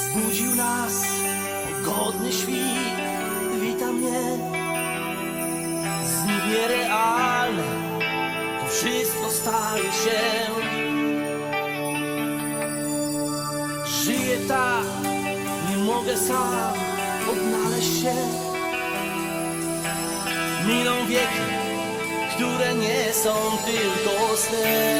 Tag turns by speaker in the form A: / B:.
A: Zbudził nas pogodny świt, wita mnie. Znów nierealne, to wszystko staje się. Żyję tak, nie mogę sam odnaleźć się. Miną wieki, które nie są tylko snem.